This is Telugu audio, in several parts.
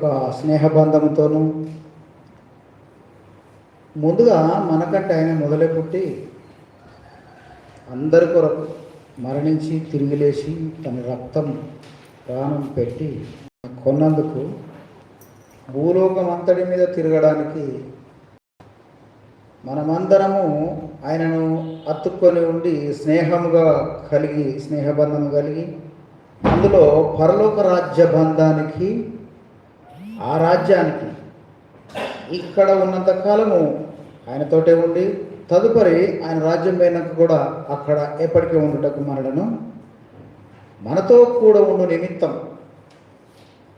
ఒక స్నేహబంధంతోనూ ముందుగా మనకంటే ఆయన మొదలై పుట్టి అందరి కొరకు మరణించి తిరిగి లేచి తన రక్తం ప్రాణం పెట్టి కొన్నందుకు భూలోకం అంతటి మీద తిరగడానికి మనమందరము ఆయనను అత్తుక్కొని ఉండి స్నేహముగా కలిగి స్నేహబంధం కలిగి అందులో పరలోక రాజ్య బంధానికి ఆ రాజ్యానికి ఇక్కడ ఉన్నంత కాలము ఆయనతోటే ఉండి తదుపరి ఆయన రాజ్యం పోయినాక కూడా అక్కడ ఎప్పటికీ ఉండుటకు మనలను మనతో కూడా ఉండు నిమిత్తం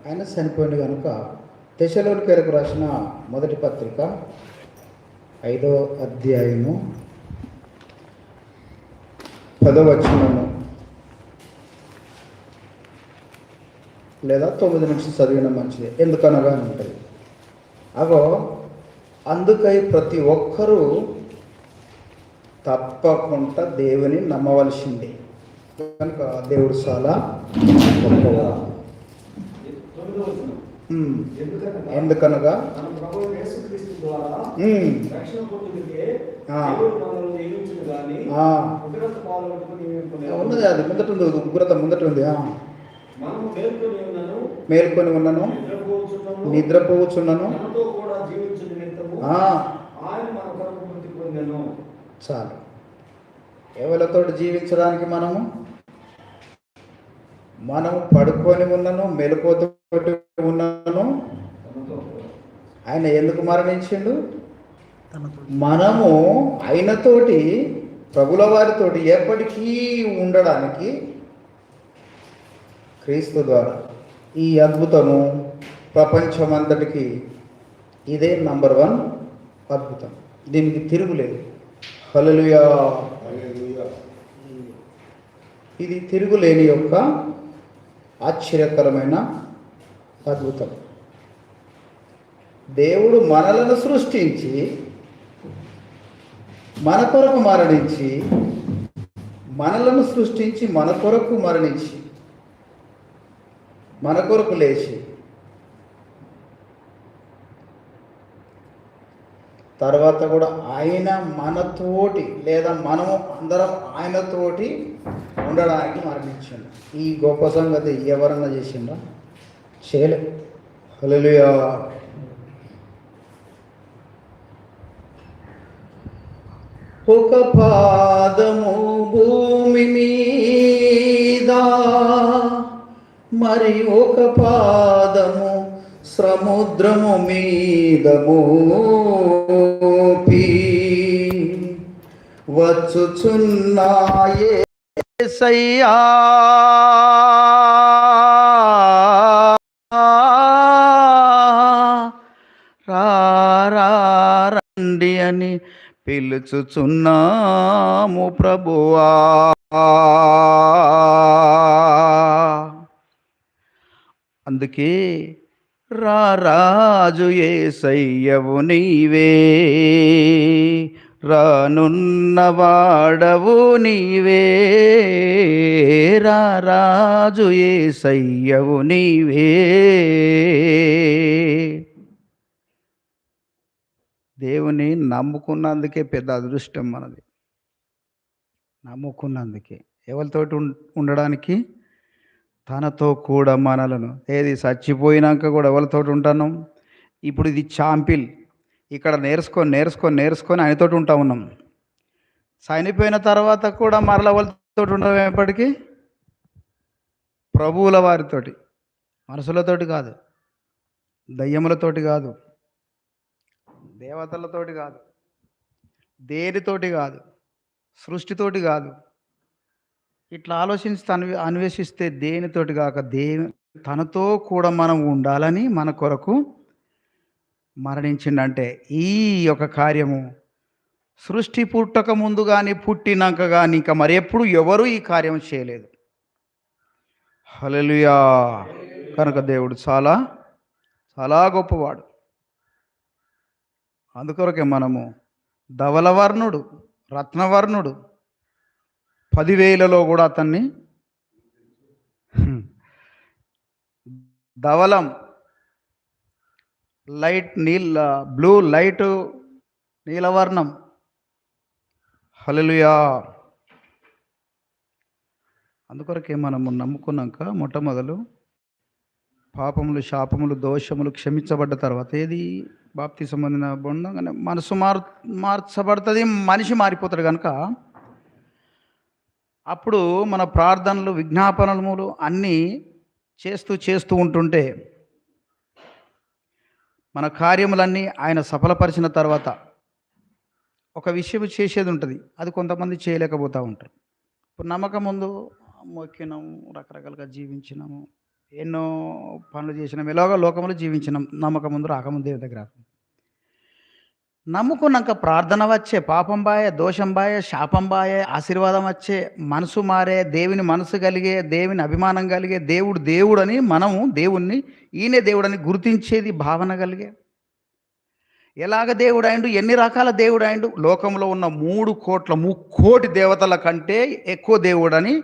ఆయన చనిపోయింది కనుక దశలోని పేరుకు రాసిన మొదటి పత్రిక ఐదో అధ్యాయము పదవచనము లేదా తొమ్మిది నిమిషం చదివిన మంచిది. ఎందుకనగా ఉంటుంది అగో అందుకై ప్రతి ఒక్కరూ తప్పకుండా దేవుని నమ్మవలసింది. కనుక దేవుడు చాలా ఎందుకనగా? ఉన్నది అది ముందట ఉంది ఉగ్రత ముందట ఉంది మేల్కొని ఉన్నాను. మేల్కొని ఉన్నను. నిద్రపోవచ్చున్నాము నిద్రపోవచ్చున్నను చాలు. ఎవరితోటి జీవించడానికి మనము? మనం పడుకొని ఉన్నను మెలకువతోటి ఉన్నను. ఆయన ఎందుకు మరణించిండు? మనము ఆయనతోటి ప్రభుల వారితోటి ఎప్పటికీ ఉండడానికి క్రీస్తు ద్వారా. ఈ అద్భుతము ప్రపంచమంతటికి ఇదే నంబర్ వన్ అద్భుతం. దీనికి తిరుగులేదు హల్లెలూయా. ఇది తిరుగులేని యొక్క ఆశ్చర్యకరమైన అద్భుతం. దేవుడు మనలను సృష్టించి మన కొరకు మరణించి మనలను సృష్టించి మన కొరకు మరణించి మన కొరకు లేచి తర్వాత కూడా ఆయన మనతోటి లేదా మనము అందరం ఆయనతోటి ఉండడానికి మరణించిండు. ఈ గొప్ప సంగతి ఎవరన్నా చేసిండా చేయలే. హల్లెలూయా. ఒక పాదము భూమి మరి ఒక పాదము సముద్రము మీద మోపి వచ్చుచున్నాయే సయ్యా రండి అని పిలుచుచున్నాము ప్రభువా. అందుకే రా రాజు ఏసయ్యవు నీవే. రానున్నవాడవు నీవే. రా రాజు ఏసయ్యవు నీవే. దేవుని నమ్ముకున్నందుకే పెద్ద అదృష్టం మనది. నమ్ముకున్నందుకే. ఎవరితోటి ఉం- ఉండడానికి? తనతో కూడా మనలను ఏది చచ్చిపోయినాక కూడా ఎవరితోటి ఉంటాను? ఇప్పుడు ఇది చాంపిల్. ఇక్కడ నేర్చుకొని నేర్చుకొని నేర్చుకొని ఆయనతోటి ఉంటా ఉన్నాం. చనిపోయిన తర్వాత కూడా మరల వాళ్ళతో ఉండడం ఎప్పటికీ? ప్రభువుల వారితోటి. మనుషులతోటి కాదు. దయ్యములతోటి కాదు. దేవతలతోటి కాదు. దేనితోటి కాదు. సృష్టితోటి కాదు. ఇట్లా ఆలోచించి అన్వే అన్వేషిస్తే దేనితోటి కాక దే తనతో కూడా మనం ఉండాలని మన కొరకు మరణించిండంటే ఈ యొక్క కార్యము. సృష్టి పుట్టక ముందు కానీ పుట్టినాక కానీ ఇంకా మరి ఎప్పుడు ఎవరు ఈ కార్యం చేయలేదు. హలలుయా కనుక దేవుడు చాలా చాలా గొప్పవాడు. అందుకొరకే మనము ధవలవర్ణుడు రత్నవర్ణుడు పదివేలలో కూడా అతన్ని ధవలం లైట్ నీళ్ళ బ్లూ లైట్ నీలవర్ణం. హలలుయా అందుకొరకే మనము నమ్ముకున్నాక మొట్టమొదలు పాపములు శాపములు దోషములు క్షమించబడ్డ తర్వాత ఏది బాప్తి సంబంధించిన బృందంగానే మనసు మార్ మార్చబడుతుంది మనిషి మారిపోతాడు కనుక అప్పుడు మన ప్రార్థనలు విజ్ఞాపనలు అన్నీ చేస్తూ చేస్తూ ఉంటుంటే మన కార్యములన్నీ ఆయన సఫలపరిచిన తర్వాత ఒక విషయం చేసేది ఉంటుంది. అది కొంతమంది చేయలేకపోతూ ఉంటారు. ఇప్పుడు నమ్మకం ముందు మొక్కినాము రకరకాలుగా జీవించినాము. ఎన్నో పనులు చేసినాం. ఎలాగో లోకంలో జీవించినాం. నమ్మకం ముందు రాకముందు దేవుని దగ్గర రాకముందు. నమ్ముకున్నాక ప్రార్థన వచ్చే పాపం బాయ దోషం బాయ శాపం బాయ ఆశీర్వాదం వచ్చే మనసు మారే దేవుని మనసు కలిగే దేవుని అభిమానం కలిగే దేవుడు దేవుడని మనము దేవుణ్ణి ఈయనే దేవుడని గుర్తించేది భావన కలిగే. ఎలాగ దేవుడు ఎన్ని రకాల దేవుడు లోకంలో ఉన్న మూడు కోట్ల ముక్కోటి దేవతల కంటే ఎక్కువ దేవుడని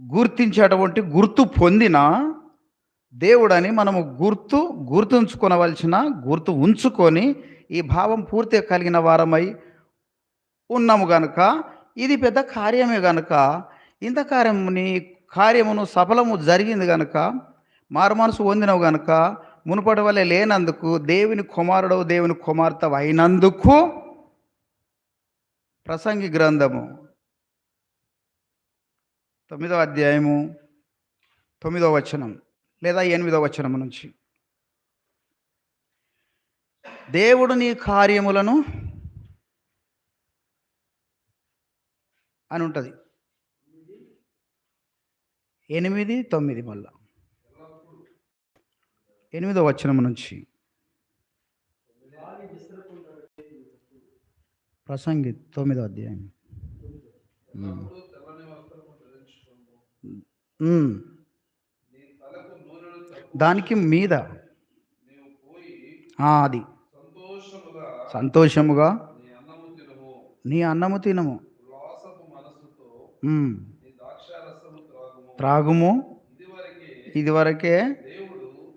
గుర్తించేటువంటి గుర్తు పొందిన దేవుడని మనము గుర్తు గుర్తుంచుకొనవలసిన గుర్తు ఉంచుకొని ఈ భావం పూర్తిగా కలిగిన వారమై ఉన్నాము గనుక ఇది పెద్ద కార్యమే గనుక ఇంత కార్యముని కార్యమును సఫలము జరిగింది గనుక మారు మనసు పొందినవు గనుక మునుపటి వల్ల లేనందుకు దేవుని కుమారుడు దేవుని కుమార్తె అయినందుకు ప్రసంగి గ్రంథము తొమ్మిదవ అధ్యాయము తొమ్మిదవ వచనం. లేదా ఎనిమిదవ వచనం నుంచి. దేవుడు నీ కార్యములను అని ఉంటుంది. ఎనిమిది తొమ్మిది మళ్ళా. ఎనిమిదో వచనం నుంచి. ప్రసంగి తొమ్మిదో అధ్యాయం. దానికి మీద. అది. సంతోషముగా నీ అన్నము తినము. త్రాగుము. ఇదివరకే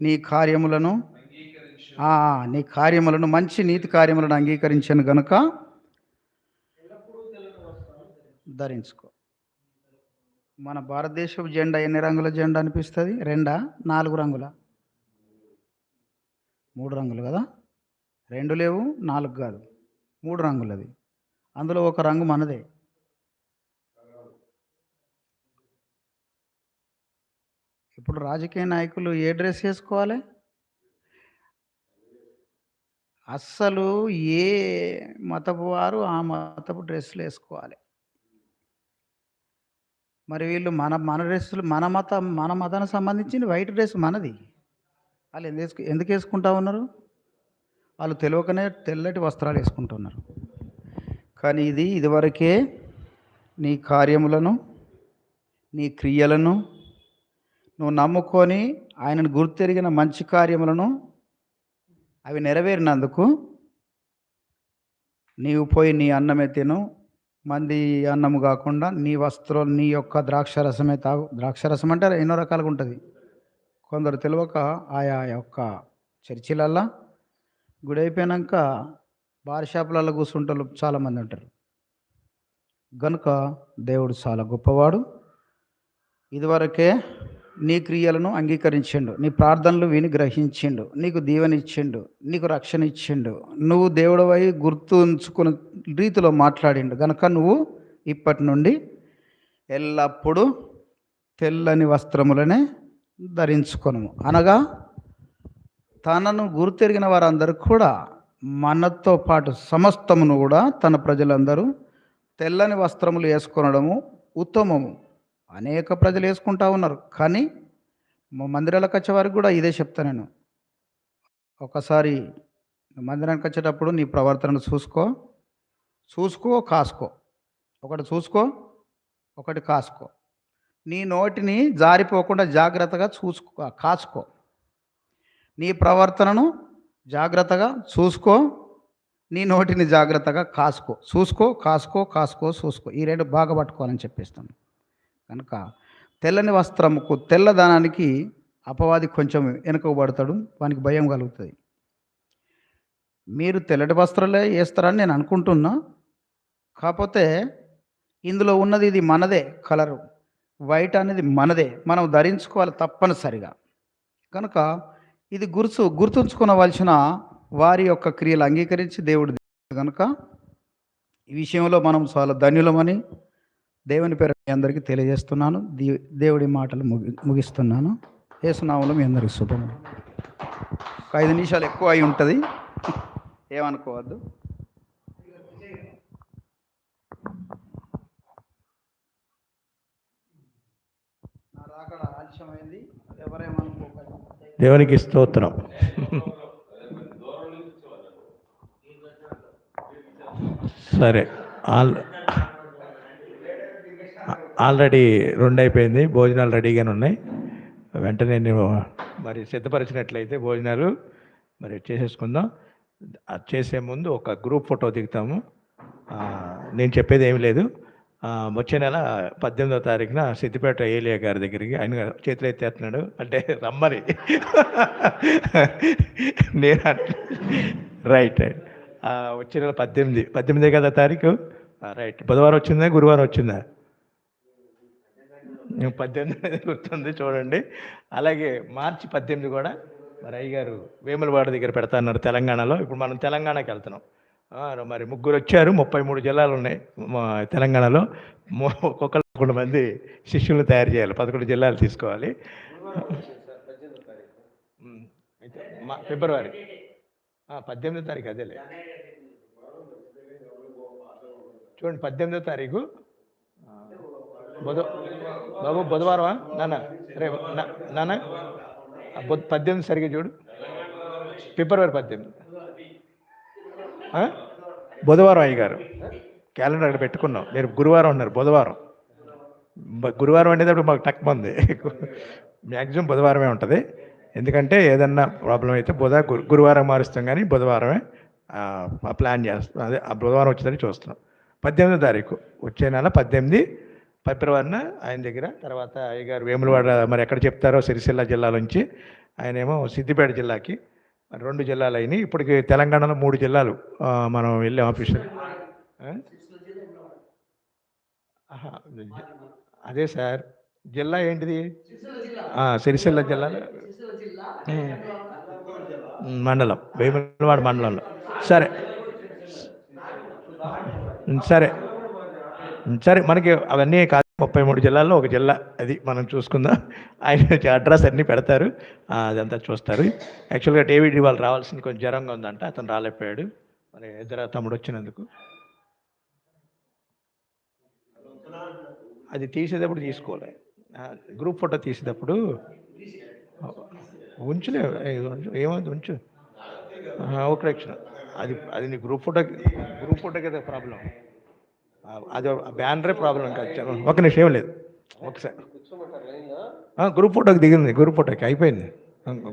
నీ కార్యములను నీ కార్యములను మంచి నీతి కార్యములను అంగీకరించాను గనుక ధరించుకో. మన భారతదేశపు జెండా ఎన్ని రంగుల జెండా అనిపిస్తుంది? రెండా? నాలుగు రంగుల? మూడు రంగులు కదా? రెండు లేవు నాలుగు కాదు. మూడు రంగులది. అందులో ఒక రంగు మనదే. ఇప్పుడు రాజకీయ నాయకులు ఏ డ్రెస్ వేసుకోవాలి? అస్సలు ఏ మతపు వారు ఆ మతపు డ్రెస్సులు వేసుకోవాలి. మరి వీళ్ళు మన మన డ్రెస్సులు మన మత మన మతానికి సంబంధించింది వైట్ డ్రెస్ మనది. వాళ్ళు ఎందుకు వేసుకు- ఎందుకు వేసుకుంటా ఉన్నారు? వాళ్ళు తెలియకనే తెల్లటి వస్త్రాలు వేసుకుంటున్నారు కానీ ఇది ఇదివరకే నీ కార్యములను నీ క్రియలను నువ్వు నమ్ముకొని ఆయనను గుర్తెరిగిన మంచి కార్యములను అవి నెరవేరినందుకు నీవు పోయి నీ అన్నమే తిను మంది అన్నము కాకుండా నీ వస్త్రం నీ యొక్క ద్రాక్షరసమే తాగు. ద్రాక్షరసం అంటే ఎన్నో రకాలుగా ఉంటుంది. కొందరు తెలియక ఆయా యొక్క చర్చిలల్లా గుడి అయిపోయాక బార్ షాపులలో కూర్చుంటారు చాలామంది ఉంటారు. గనుక దేవుడు చాలా గొప్పవాడు. ఇదివరకే నీ క్రియలను అంగీకరించిండు. నీ ప్రార్థనలు విని గ్రహించిండు. నీకు దీవెనిచ్చిండు. నీకు రక్షణ ఇచ్చిండు నువ్వు దేవుడవై గుర్తుంచుకున్న రీతిలో మాట్లాడిండు. గనక నువ్వు ఇప్పటి నుండి ఎల్లప్పుడూ తెల్లని వస్త్రములనే ధరించుకొను అనగా తనను గుర్తెరిగిన వారందరూ కూడా మనతో పాటు సమస్తమును కూడా తన ప్రజలందరూ తెల్లని వస్త్రములు వేసుకొనడము ఉత్తమము. అనేక ప్రజలు వేసుకుంటా ఉన్నారు. కానీ మందిరాలకు వచ్చే వారికి కూడా ఇదే చెప్తా నేను. ఒకసారి మందిరానికి వచ్చేటప్పుడు నీ ప్రవర్తనను చూసుకో. చూసుకో కాసుకో. ఒకటి చూసుకో ఒకటి కాసుకో. నీ నోటిని జారిపోకుండా జాగ్రత్తగా చూసుకో కాసుకో. నీ ప్రవర్తనను జాగ్రత్తగా చూసుకో. నీ నోటిని జాగ్రత్తగా కాసుకో. చూసుకో కాసుకో కాసుకో చూసుకో. ఈ రెండు బాగా పట్టుకోవాలని చెప్పేస్తాను. కనుక తెల్లని వస్త్రముకు తెల్లదనానికి అపవాది కొంచెం వెనుకబడతాడు వానికి భయం కలుగుతుంది. మీరు తెల్లటి వస్త్రాలే వేస్తారని నేను అనుకుంటున్నా. కాకపోతే ఇందులో ఉన్నది ఇది మనదే కలరు వైట్ అనేది మనదే మనం ధరించుకోవాలి తప్పనిసరిగా. కనుక ఇది గుర్తు గుర్తుంచుకోవలసిన వారి యొక్క క్రియలు అంగీకరించి దేవుడు కనుక ఈ విషయంలో మనం చాలా ధన్యులమని దేవుని పేరు మీ అందరికీ తెలియజేస్తున్నాను. ది- దేవుడి మాటలు ముగి ముగిస్తున్నాను. ఏసునామలు మీ అందరికీ శుభం. ఒక ఐదు నిమిషాలు ఎక్కువ అయి ఉంటుంది. ఏమనుకోవద్దు. నా ఆలస్యమైంది. ఎవరేమనుకోకండి. దేవునికి స్తోత్రం. సరే. ఆల్ ఆల్రెడీ రెండు అయిపోయింది భోజనాలు రెడీగానే ఉన్నాయి. వెంటనే నేను మరి సిద్ధపరిచినట్లయితే భోజనాలు మరి చేసేసుకుందాం. అది చేసే ముందు ఒక గ్రూప్ ఫోటో దిగుతాము. నేను చెప్పేది ఏమీ లేదు. వచ్చే నెల పద్దెనిమిదో తారీఖున సిద్దిపేట ఏలియా గారి దగ్గరికి ఆయన చేతులు ఎత్తేస్తున్నాడు అంటే రమ్మని. నేను రైట్ రైట్. వచ్చే నెల పద్దెనిమిది పద్దెనిమిదే కదా తారీఖు? రైట్. బుధవారం వచ్చిందా గురువారం వచ్చిందా? పద్దెనిమిది గుర్తుంది చూడండి. అలాగే మార్చి పద్దెనిమిది కూడా మరి అయ్యగారు వేములవాడ దగ్గర పెడతాన్నారు తెలంగాణలో. ఇప్పుడు మనం తెలంగాణకి వెళ్తున్నాం. మరి ముగ్గురు వచ్చారు. ముప్పై మూడు జిల్లాలు ఉన్నాయి మా తెలంగాణలో. ఒక్కొక్క పదకొండు మంది శిష్యులను తయారు చేయాలి. పదకొండు జిల్లాలు తీసుకోవాలి. అయితే మా ఫిబ్రవరి. పద్దెనిమిదో తారీఖు అదేలే. చూడండి పద్దెనిమిదో తారీఖు బుధ బాబు బుధవారమా? నాన్న రే నా- నాన్న పద్దెనిమిది సరిగ్గా చూడు. ఫిబ్రవరి పద్దెనిమిది. బుధవారం అయ్యగారు క్యాలెండర్ అక్కడ పెట్టుకున్నాం. మీరు గురువారం ఉన్నారు బుధవారం. గురువారం అనేటప్పుడు మాకు టక్ మంది. మ్యాక్సిమం బుధవారమే ఉంటుంది. ఎందుకంటే ఏదన్నా ప్రాబ్లం అయితే బుధ గురువారం మారుస్తాం కానీ బుధవారమే ప్లాన్ చేస్తాం. అదే ఆ బుధవారం వచ్చేదని చూస్తున్నాం. పద్దెనిమిదో తారీఖు వచ్చే నెల పద్దెనిమిది ఫిబ్రవరిన ఆయన దగ్గర. తర్వాత అయ్యగారు వేములవాడ మరి ఎక్కడ చెప్తారో సిరిసిల్ల జిల్లా నుంచి. ఆయన ఏమో సిద్దిపేట జిల్లాకి. మరి రెండు జిల్లాలు అయినాయి. ఇప్పటికి తెలంగాణలో మూడు జిల్లాలు మనం వెళ్ళాం ఆఫీసర్ అదే సార్. జిల్లా ఏంటిది? సిరిసిల్ల జిల్లా. ఉమ్. ఉమ్, మండలం. వేములవాడ మండలంలో. సరే. సరే. సరే మనకి అవన్నీ కాదు. ముప్పై మూడు జిల్లాల్లో ఒక జిల్లా అది మనం చూసుకుందాం. ఆయన అడ్రస్ అన్నీ పెడతారు. అదంతా చూస్తారు. యాక్చువల్గా డేవిడ్ వాళ్ళు రావాల్సింది కొంచెం జ్వరంగా ఉందంట. అతను రాలేకపోయాడు. మరి ఇద్దరు తమ్ముడు వచ్చినందుకు. అది తీసేటప్పుడు తీసుకోవాలి గ్రూప్ ఫోటో తీసేటప్పుడు ఉంచులే. ఏమైంది? ఉంచు. ఒక రక్షణ అది అది నీ గ్రూప్ ఫోటో గ్రూప్ ఫోటో కదా ప్రాబ్లం. అది బ్యానరే ప్రాబ్లం కాదు ఒక నిమిషం ఏం లేదు. ఒకసారి గ్రూప్ ఫోటోకి దిగింది గ్రూప్ ఫోటోకి అయిపోయింది.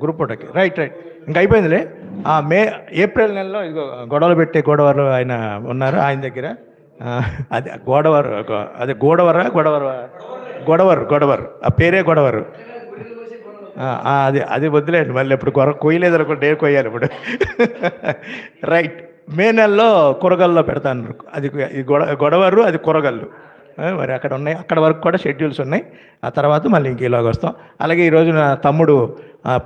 గ్రూప్ ఫోటోకి రైట్ రైట్ ఇంకా అయిపోయిందిలే. ఆ, మే ఏప్రిల్ నెలలో ఇదిగో గొడవలు పెట్టే గోడవరు ఆయన ఉన్నారు ఆయన దగ్గర. అదే గోడవరు అదే గోడవరా గొడవరు గొడవరు గొడవరు. ఆ పేరే గొడవరు. అది అది వదిలేండి మళ్ళీ ఇప్పుడు గొర కొయ్యలేదు అనుకుంటే కొయ్యాలి ఇప్పుడు. రైట్ మే నెలలో కూరగాయల్లో పెడతాను. అది గొడ గొడవరు అది కూరగాయలు. మరి అక్కడ ఉన్నాయి. అక్కడ వరకు కూడా షెడ్యూల్స్ ఉన్నాయి. ఆ తర్వాత మళ్ళీ ఇంక ఇలాగ వస్తాం. అలాగే ఈరోజు నా తమ్ముడు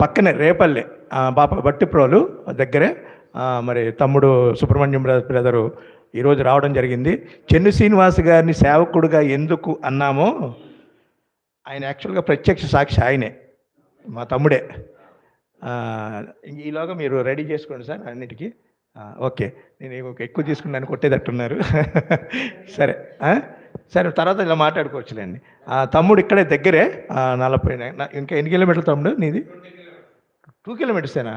పక్కనే రేపల్లె ఆ, బాప బట్టిప్రోలు దగ్గరే. మరి తమ్ముడు సుబ్రహ్మణ్యం బ్రదరు ఈరోజు రావడం జరిగింది. చెన్ను శ్రీనివాస్ గారిని సేవకుడుగా ఎందుకు అన్నామో ఆయన యాక్చువల్గా ప్రత్యక్ష సాక్షి ఆయనే మా తమ్ముడే. ఇంక ఈలోగా మీరు రెడీ చేసుకోండి సార్ అన్నిటికీ. ఓకే. నేను ఇంకొక ఎక్కువ తీసుకున్నాను కొట్టేటట్టున్నారు. సరే? సరే తర్వాత ఇలా మాట్లాడుకోవచ్చులేండి. ఆ, తమ్ముడు ఇక్కడే దగ్గరే నలభై ఇంకా ఎన్ని కిలోమీటర్లు తమ్ముడు నీది? టూ కిలోమీటర్సేనా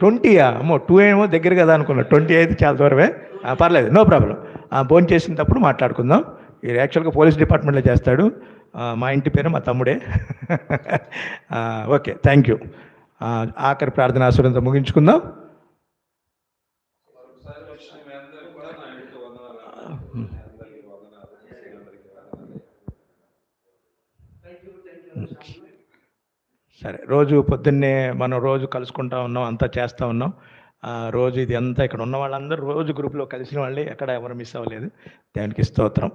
ట్వంటీయా? అమ్మో టూ ఏమో దగ్గర కదా అనుకున్నా. ట్వంటీ అయితే చాలా దూరమే. పర్లేదు నో ప్రాబ్లం. భోజనం చేసినప్పుడు మాట్లాడుకుందాం. ఇది యాక్చువల్గా పోలీస్ డిపార్ట్మెంట్లో చేస్తాడు. మా ఇంటి పేరు మా తమ్ముడే. Okay thank you. ఆఖరి ప్రార్థన ఆశీర్వాదంతో ముగించుకుందాం ఒకసారి వచ్చిన మీ అందరికీ కూడా నా ఇంటికి వందనాలు మీ అందరికీ వందనాలు మీ అందరికీ వందనాలు సరే రోజు పొద్దున్నే మనం రోజు కలుసుకుంటా ఉన్నాం అంతా చేస్తూ ఉన్నాం. ఆ, రోజు ఇది అంతా ఇక్కడ ఉన్న వాళ్ళందరూ రోజు గ్రూప్లో కలిసిన వాళ్ళే ఎక్కడ ఎవరు మిస్ అవ్వలేదు. దానికి స్తోత్రం.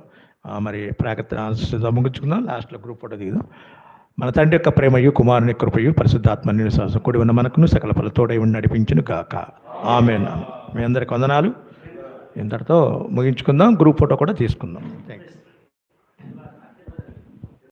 మరి ప్రాకృత ముగించుకుందాం లాస్ట్లో గ్రూప్ ఫోటో దిగుదాం. మన తండ్రి యొక్క ప్రేమయు కుమారుని కృపయు పరిశుద్ధాత్మ నిశ్వాసం కూడి ఉన్న మనకును సకల ఫలతోడై ఉండి నడిపించును కాక ఆమె మీ అందరికి వందనాలు. ఇంతటితో ముగించుకుందాం గ్రూప్ ఫోటో కూడా తీసుకుందాం. థ్యాంక్స్